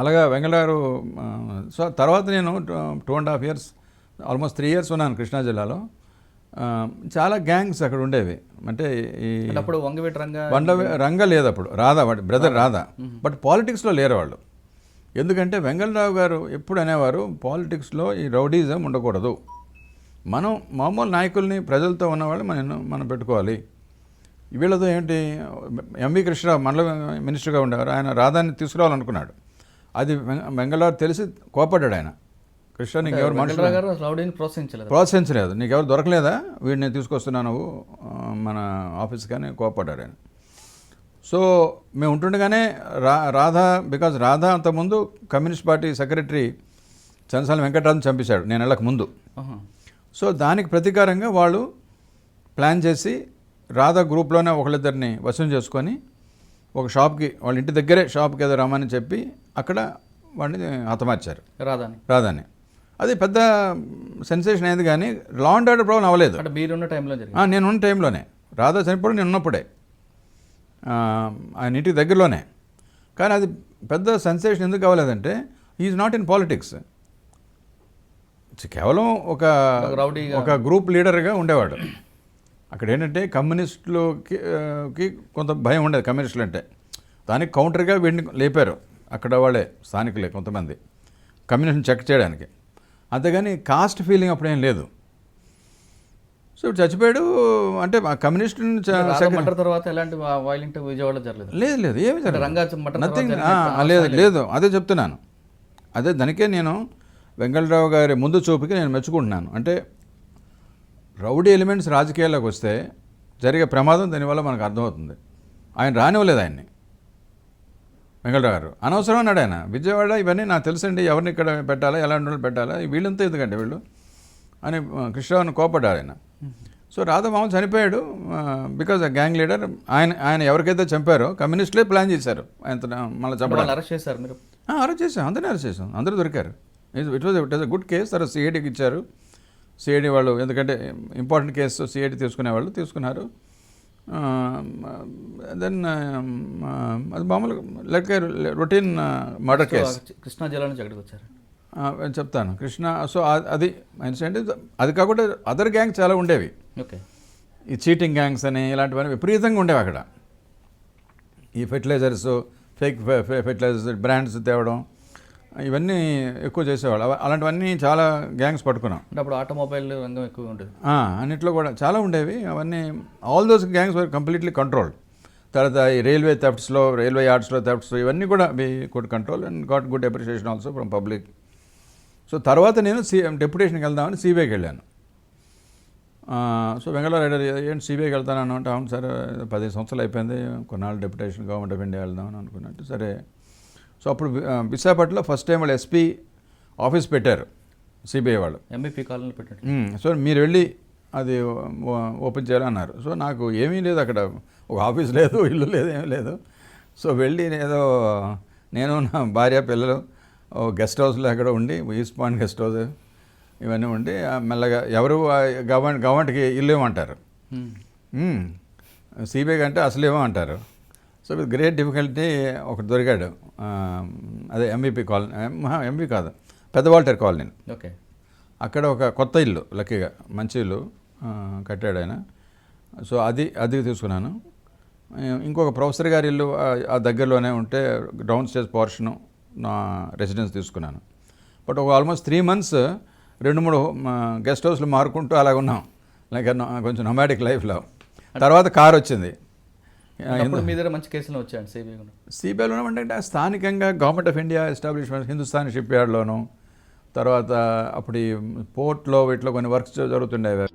అలాగా వెంగళగారు సో తర్వాత నేను two and half years almost three years ఉన్నాను కృష్ణా జిల్లాలో. చాలా గ్యాంగ్స్ అక్కడ ఉండేవి. అంటే ఈ అప్పుడు వంగవీటి రంగా లేదు అప్పుడు. రాధా బ్రదర్ రాధా. బట్ పాలిటిక్స్లో లేరు వాళ్ళు ఎందుకంటే వెంగళరావు గారు ఎప్పుడు అనేవారు పాలిటిక్స్లో ఈ రౌడీజం ఉండకూడదు. మనం మామూలు నాయకుల్ని ప్రజలతో ఉన్నవాళ్ళు మనం మనం పెట్టుకోవాలి. వీళ్ళతో ఏంటి ఎంవి కృష్ణరావు మండల మినిస్టర్గా ఉండేవారు. ఆయన రాధాని తీసుకురావాలనుకున్నాడు. అది వెంగళరావు తెలిసి కోపడ్డాడు ఆయన. కృష్ణ నీకు ఎవరు మనుషులు? ప్రోత్సహించలేదు. ప్రోత్సహించలేదు. నీకు ఎవరు దొరకలేదా? వీడిని తీసుకొస్తున్నా నువ్వు ఆ, మన ఆఫీస్ కానీ కోపడ్డాడు ఆయన. సో మేము ఉంటుండగానే రా రాధా బికాజ్ రాధా అంతకుముందు communist party secretary Chandrasala Venkatarajan చంపేశాడు నేను వెళ్ళక ముందు. సో దానికి ప్రతీకారంగా వాళ్ళు ప్లాన్ చేసి రాధా గ్రూప్లోనే ఒకళ్ళిద్దరిని వసూలు చేసుకొని ఒక షాప్కి వాళ్ళ ఇంటి దగ్గరే షాప్కి ఏదో రమ్మని చెప్పి అక్కడ వాడిని హతమార్చారు. రాధాని. రాధాని. అది పెద్ద సెన్సేషన్ అయింది కానీ లా అండ్ ఆర్డర్ ప్రాబ్లం అవ్వలేదు. మీరున్న టైంలో జరిగింది. ఆ, నేను ఉన్న టైంలోనే. రాధా చనిపోవడం నేను ఉన్నప్పుడే. ఆ, ఆయన ఇంటికి దగ్గరలోనే. కానీ అది పెద్ద సెన్సేషన్ ఎందుకు అవ్వలేదంటే ఈజ్ నాట్ ఇన్ పాలిటిక్స్ కేవలం ఒక రౌడీగా. ఒక గ్రూప్ లీడర్గా ఉండేవాడు. అక్కడ ఏంటంటే కమ్యూనిస్టులకి కొంత భయం ఉండేది కమ్యూనిస్టులు అంటే. దానికి కౌంటర్గా వీడిని లేపారు. అక్కడ వాళ్ళే స్థానికులే కొంతమంది. కమ్యూనిస్ట్ని చెక్ చేయడానికి. అంతేగాని కాస్ట్ ఫీలింగ్ అప్పుడేం లేదు. సో ఇప్పుడు చచ్చిపోయాడు అంటే సెక్ర- మటర్ తర్వాత ఎలాంటి వైలెంట్ విజయవాడలో జరగలేదు. లేదు లేదు ఏమి మటర్ నథింగ్ లేదు. లేదు అదే చెప్తున్నాను. అదే దానికే నేను వెంకటరావు గారి ముందు చూపుకి నేను మెచ్చుకుంటున్నాను. అంటే రౌడీ ఎలిమెంట్స్ రాజకీయాల్లోకి వస్తే జరిగే ప్రమాదం దానివల్ల మనకు అర్థమవుతుంది. ఆయన రానివ్వలేదు ఆయన్ని. వెంకటరావు గారు. అనవసరం అన్నాడు ఆయన. విజయవాడ ఇవన్నీ నాకు తెలుసండి. ఎవరిని ఇక్కడ పెట్టాలా ఎలాంటి వాళ్ళు పెట్టాలా? వీళ్ళంతా ఎందుకంటే వీళ్ళు? అని ఆ, కృష్ణరావుని కోపడ్డాడు ఆయన. సో రాధామామ చనిపోయాడు బికాజ్ గ్యాంగ్ లీడర్ ఆయన ఆయన ఎవరికైతే చంపారో కమ్యూనిస్టులే ప్లాన్ చేశారు. ఆయన మళ్ళీ చంపడం అరెస్ట్ చేశారు మీరు. అరెస్ట్ చేసాం అందరినీ అరెస్ట్ చేసాం అందరూ దొరికారు. It was it was good case తర్వాత సిఐడికి ఇచ్చారు. సిఐడి వాళ్ళు ఎందుకంటే ఇంపార్టెంట్ కేసు సిఐడి తీసుకునేవాళ్ళు తీసుకున్నారు. దెన్ అది మామూలుగా లెక్క రొటీన్ మర్డర్ కేసు. కృష్ణా జిల్లా నుంచి ఎక్కడికి వచ్చారు. చెప్తాను. కృష్ణ సో అది ఏంటంటే అది కాకుండా అదర్ గ్యాంగ్స్ చాలా ఉండేవి. ఓకే. ఈ చీటింగ్ గ్యాంగ్స్ అని ఇలాంటివన్నీ విపరీతంగా ఉండేవి అక్కడ. ఈ ఫెర్టిలైజర్స్ ఫేక్ ఫెర్టిలైజర్స్ బ్రాండ్స్ తేవడం. ఇవన్నీ ఎక్కువ చేసేవాళ్ళు. అలాంటివన్నీ చాలా గ్యాంగ్స్ పట్టుకున్నాం. అంటే అప్పుడు ఆటోమొబైల్ రంగం ఎక్కువ ఉండేది. ఆ, అన్నిట్లో కూడా చాలా ఉండేవి. అవన్నీ all those gangs were completely controlled తర్వాత ఈ రైల్వే థెఫ్ట్స్లో రైల్వే యార్డ్స్లో థెఫ్ట్స్ ఇవన్నీ కూడా we could control and got good appreciation also from public so తర్వాత నేను సి డెప్యుటేషన్కి వెళ్దామని సిబిఐకి వెళ్ళాను. సో వెంగళూరు రైడర్ ఏంటి సిబిఐకి వెళ్తాను అంటే అవును సార్ పదిహేను సంవత్సరాలు అయిపోయింది. కొన్నాళ్ళు డెప్యుటేషన్ గవర్నమెంట్ ఆఫ్ ఇండియా వెళ్దామని అనుకున్నట్టు. సరే సో అప్పుడు విశాఖపట్నంలో ఫస్ట్ టైం వాళ్ళు ఎస్పీ ఆఫీస్ పెట్టారు సిబిఐ వాళ్ళు. ఎంబీపీ కాలనీ మ్మ్. సో మీరు వెళ్ళి అది ఓపెన్ చేయాలన్నారు సో నాకు ఏమీ లేదు అక్కడ ఒక ఆఫీస్ లేదు ఇల్లు లేదు ఏమీ లేదు. సో వెళ్ళి ఏదో నేను నా భార్య పిల్లలు గెస్ట్ హౌస్లో ఎక్కడ ఉండి ఈస్ట్ పాయింట్ గెస్ట్ హౌస్ ఇవన్నీ ఉండి మెల్లగా ఎవరు గవర్నమెంట్ గవర్నమెంట్కి ఇల్లు ఇవ్వమంటారు. సిబిఐ అంటే అసలు అంటారు సో విత్ గ్రేట్ డిఫికల్టీ ఒకటి దొరికాడు. అదే ఎంబీపీ కాలనీ ఎంబీ కాదు. పెద్ద వాల్టర్ కాలనీ. ఓకే. అక్కడ ఒక కొత్త ఇల్లు లక్కీగా మంచి ఇల్లు కట్టాడు ఆయన. సో అది అది తీసుకున్నాను. ఇంకొక ప్రొఫెసర్ గారి ఇల్లు ఆ, దగ్గరలోనే ఉంటే డౌన్ స్టేజ్ పోర్షను నా రెసిడెన్స్ తీసుకున్నాను. బట్ ఒక ఆల్మోస్ట్ త్రీ మంత్స్ రెండు మూడు గెస్ట్ హౌస్లు మారుకుంటూ అలాగ ఉన్నాం లైక్ కొంచెం నొమాటిక్ లైఫ్లో తర్వాత కార్ వచ్చింది. మీ దగ్గర మంచి కేసులు వచ్చాయండి సిబిఐ సిబిఐలో అంటే స్థానికంగా government of India establishment Hindustan ship యార్డ్లోను తర్వాత అప్పుడు ఈ పోర్ట్లో వీటిలో కొన్ని వర్క్స్ జరుగుతుండేవి.